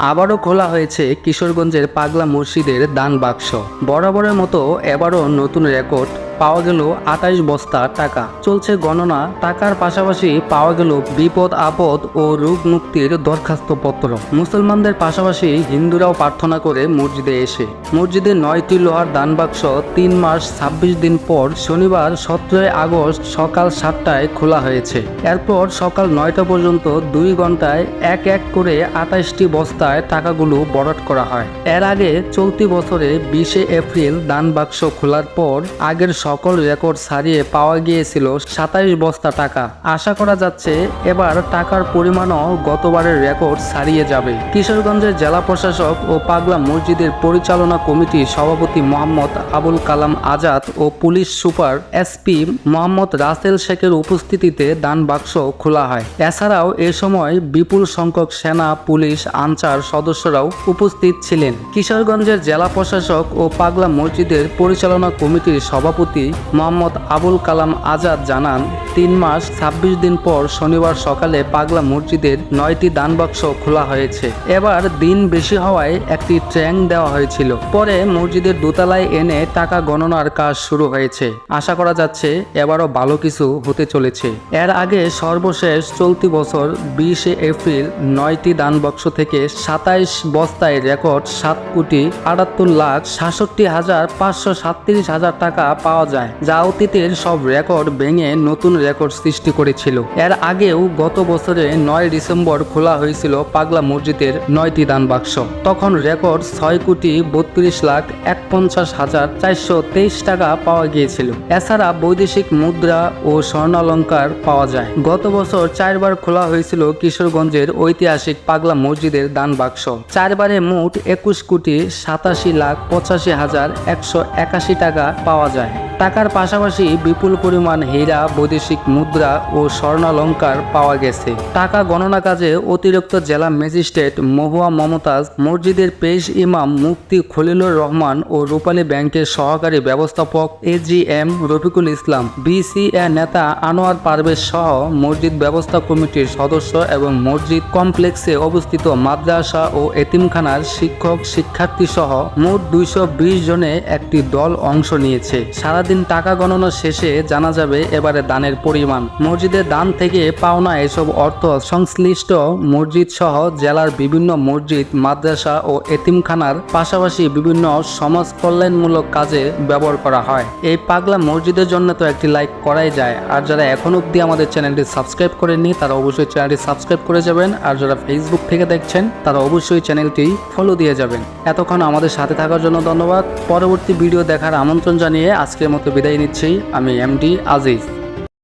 আবারও খোলা হয়েছে কিশোরগঞ্জের পাগলা মসজিদের দান বাক্স। বরাবরের মতো এবারও নতুন রেকর্ড পাওয়া গেল আঠাইশ বস্তা টাকা। চলছে গণনা, টাকার পাশাপাশি পাওয়া গেল বিপদ, আপদ ও রোগ মুক্তির দরখাস্তপত্র মুসলমানদের পাশাপাশি হিন্দুরাও প্রার্থনা করে মসজিদে এসে। মসজিদে নয়টি লোহার দান বাক্স তিন মাস ছাব্বিশ দিন পর শনিবার সতেরোই আগস্ট সকাল সাতটায় খোলা হয়েছে। এরপর সকাল নয়টা পর্যন্ত দুই ঘন্টায় এক এক করে আঠাইশটি বস্তায় টাকাগুলো বরাট করা হয়। এর আগে চলতি বছরে বিশে এপ্রিল দান বাক্স খোলার পর আগের সকল রেকর্ড ছাড়িয়ে পাওয়া গিয়েছিল সাতাইশ বস্তা টাকা। আশা করা যাচ্ছে এবার টাকার পরিমাণও গতবারের রেকর্ড ছাড়িয়ে যাবে। কিশোরগঞ্জের জেলা প্রশাসক ও পাগলা মসজিদের পরিচালনা কমিটির সভাপতি মোহাম্মদ আবুল কালাম আজাদ ও police super SP Mohammad Rasel শেখের উপস্থিতিতে দান বাক্স খোলা হয়। এছাড়াও এ সময় বিপুল সংখ্যক সেনা, পুলিশ, আনসার সদস্যরাও উপস্থিত ছিলেন। কিশোরগঞ্জের জেলা প্রশাসক ও পাগলা মসজিদের পরিচালনা কমিটির সভাপতি মোহাম্মদ আবুল কালাম আজাদ জানান, তিন মাস ছাব্বিশ দিন পর শনিবার সকালে পাগলা মসজিদের নয়টি দান বাক্স খোলা হয়েছে। এবার দিন বেশি হওয়ায় একটি ট্র্যাং দেওয়া হয়েছিল। পরে মসজিদের দোতলায় এনে টাকা গণনার কাজ শুরু হয়েছে। আশা করা যাচ্ছে এবারও ভালো কিছু হতে চলেছে। এর আগে সর্বশেষ চলতি বছর বিশে এপ্রিল নয়টি দান বাক্স থেকে সাতাইশ বস্তায় রেকর্ড সাত কোটি আটাত্তর লাখ সাতষট্টি হাজার পাঁচশো সাতত্রিশ হাজার টাকা পাওয়া যায়, যা অতীতের সব রেকর্ড ভেঙে নতুন রেকর্ড সৃষ্টি করেছিল। এর আগেও গত বছরে নয় ডিসেম্বর খোলা হয়েছিল পাগলা মসজিদের নয়টি দান বাক্স। তখন রেকর্ড ছয় কোটি বত্রিশ লাখ এক পঞ্চাশ হাজার চারশো তেইশ টাকা পাওয়া গিয়েছিল। এছাড়া বৈদেশিক মুদ্রা ও স্বর্ণালঙ্কার পাওয়া যায়। গত বছর চারবার খোলা হয়েছিল কিশোরগঞ্জের ঐতিহাসিক পাগলা মসজিদের দান বাক্স। চারবারে মোট একুশ কোটি সাতাশি লাখ পঁচাশি হাজার একশো একাশি টাকা পাওয়া যায়। টাকার পাশাপাশি বিপুল পরিমাণ হীরা, বৈদেশিক মুদ্রা ও স্বর্ণালঙ্কার পাওয়া গেছে। টাকা গণনা কাজে অতিরিক্ত জেলা ম্যাজিস্ট্রেট মহুয়া মমতাজ, মসজিদের পেশ ইমাম মুফতি খলিলুর রহমান ও রূপালী ব্যাংকের সহকারী ব্যবস্থাপক A G M Rafiqul Islam BCA নেতা আনোয়ার পারভেজ সহ মসজিদ ব্যবস্থা কমিটির সদস্য এবং মসজিদ কমপ্লেক্সে অবস্থিত মাদ্রাসা ও এতিমখানার শিক্ষক শিক্ষার্থী সহ মোট দুইশো বিশ জনে একটি দল অংশ নিয়েছে। সারাদিন টাকা গণনা শেষে জানা যাবে এবারে দানের পরিমাণ। মসজিদের দান থেকে পাওনা এসব অর্থ সংশ্লিষ্ট মসজিদ সহ জেলার বিভিন্ন মসজিদ, মাদ্রাসা ও এতিমখানার পাশাপাশি বিভিন্ন সমাজ কল্যাণমূলক কাজে ব্যবহার করা হয়। এই পাগলা মসজিদের জন্য তো একটি লাইক করাই যায়। আর যারা এখন অবধি আমাদের চ্যানেলটি সাবস্ক্রাইব করেননি, তারা অবশ্যই চ্যানেলটি সাবস্ক্রাইব করে যাবেন। আর যারা ফেসবুক থেকে দেখছেন, তারা অবশ্যই চ্যানেলটি ফলো দিয়ে যাবেন। এতক্ষণ আমাদের সাথে থাকার জন্য ধন্যবাদ। পরবর্তী ভিডিও দেখার আমন্ত্রণ জানিয়ে আজকের মতো বিদায় নিচ্ছি। আমি এমডি আজিজ।